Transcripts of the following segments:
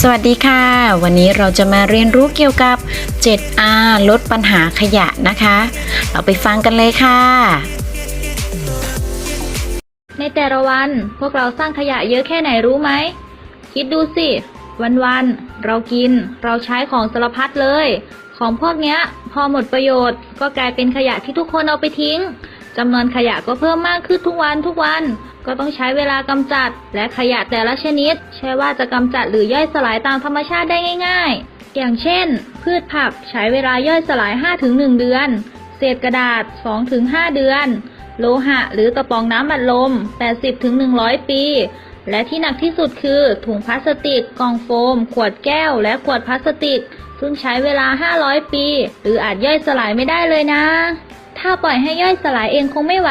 สวัสดีค่ะ วันนี้เราจะมาเรียนรู้เกี่ยวกับ 7R ลดปัญหาขยะนะคะ เราไปฟังกันเลยค่ะ ในแต่ละวันพวกเราสร้างขยะเยอะแค่ไหนรู้ไหม คิดดูสิ วันๆ เรากิน เราใช้ของสารพัดเลย ของพวกเนี้ย พอหมดประโยชน์ ก็กลายเป็นขยะที่ทุกคนเอาไปทิ้ง จำนวนขยะก็เพิ่มมากขึ้นทุกวันทุกวัน ก็ต้องใช้เวลากำจัด และขยะแต่ละชนิด ใช่ว่าจะกำจัดหรือย่อยสลายตามธรรมชาติได้ง่าย ๆ อย่างเช่น พืชผักใช้เวลาย่อยสลาย 5-1 เดือน เศษกระดาษ 2-5 เดือน โลหะ หรือกระป๋องน้ำอัดลม 80-100 ปี และที่หนักที่สุดคือ ถุงพลาสติก กล่องโฟม ขวดแก้ว และขวดพลาสติก ซึ่งใช้เวลา 500 ปี หรืออาจย่อยสลายไม่ได้เลยนะ ถ้าปล่อยให้ย่อยสลายเองคงไม่ไหว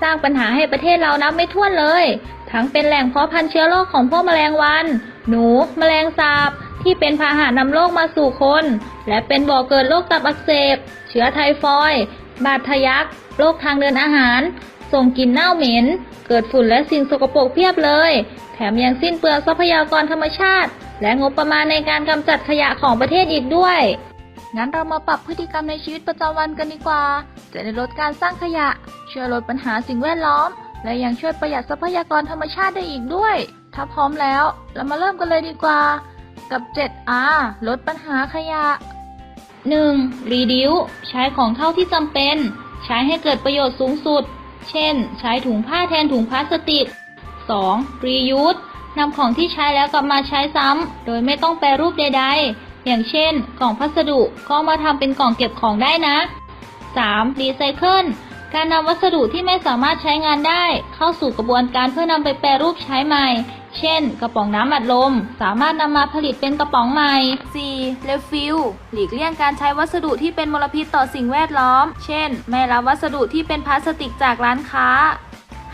สร้างปัญหาให้ประเทศเรานับไม่ถ้วนเลย ทั้งเป็นแหล่งเพาะพันธุ์เชื้อโรคของพวกแมลงวัน หนู แมลงสาบ ที่เป็นพาหะนำโรคมาสู่คน และเป็นบ่อเกิดโรคตับอักเสบ เชื้อไทฟอยด์บาดทะยักโรคทางเดินอาหาร ส่งกลิ่นเน่าเหม็น เกิดฝุ่นและสิ่งสกปรกเพียบเลย แถมยังสิ้นเปลืองทรัพยากรธรรมชาติ และงบประมาณในการกำจัดขยะของประเทศอีกด้วย งั้นเรามาปรับพฤติกรรมในชีวิตประจำวันกันดีกว่า จะได้ลดการสร้างขยะ ช่วยลดปัญหาสิ่งแวดล้อม และยังช่วยประหยัดทรัพยากรธรรมชาติได้อีกด้วย ถ้าพร้อมแล้ว เรามาเริ่มกันเลยดีกว่า กับ 7R ลดปัญหาขยะ 1. Reduce ใช้ของเท่าที่จำเป็น ใช้ให้เกิดประโยชน์สูงสุด เช่น ใช้ถุงผ้าแทนถุงพลาสติก 2. Reuse นำของที่ใช้แล้วกลับมาใช้ซ้ำ โดยไม่ต้องแปรรูปใดๆ อย่างเช่น กล่องพัสดุก็มาทำเป็นกล่องเก็บของได้นะ 3. Recycle การนำวัสดุที่ไม่สามารถใช้งานได้ เข้าสู่กระบวนการเพื่อนำไปแปรรูปใช้ใหม่ เช่น กระป๋องน้ำอัดลม สามารถนำมาผลิตเป็นกระป๋องใหม่ 4. Refill หลีกเลี่ยงการใช้วัสดุที่เป็นมลพิษต่อสิ่งแวดล้อม เช่น ไม่รับวัสดุที่เป็นพลาสติกจากร้านค้า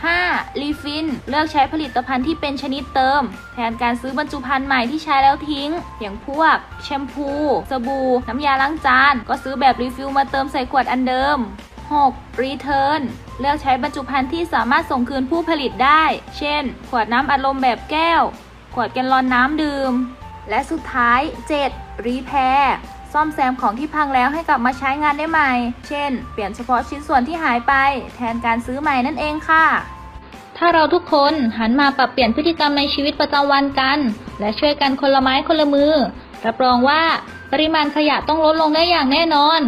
5. Refill เลือกใช้ผลิตภัณฑ์ที่เป็นชนิดเติม แทนการซื้อบรรจุภัณฑ์ใหม่ที่ใช้แล้วทิ้ง อย่างพวกแชมพู สบู่ น้ำยาล้างจาน ก็ซื้อแบบรีฟิลมาเติมใส่ขวดอันเดิม 6. Return เลือกใช้บรรจุภัณฑ์ที่สามารถส่งคืนผู้ผลิตได้ เช่น ขวดน้ำอัดลมแบบแก้ว ขวดแกลลอนน้ำดื่ม และสุดท้าย 7. Repair ซ่อมแซมของที่พังแล้วให้กลับมาใช้งานได้ใหม่ เช่น เปลี่ยนเฉพาะชิ้นส่วนที่หายไป แทนการซื้อใหม่นั่นเองค่ะ ถ้าเราทุกคนหันมาปรับเปลี่ยนพฤติกรรมในชีวิตประจำวันกัน และช่วยกันคนละไม้คนละมือ รับรองว่าปริมาณขยะต้องลดลงได้อย่างแน่นอน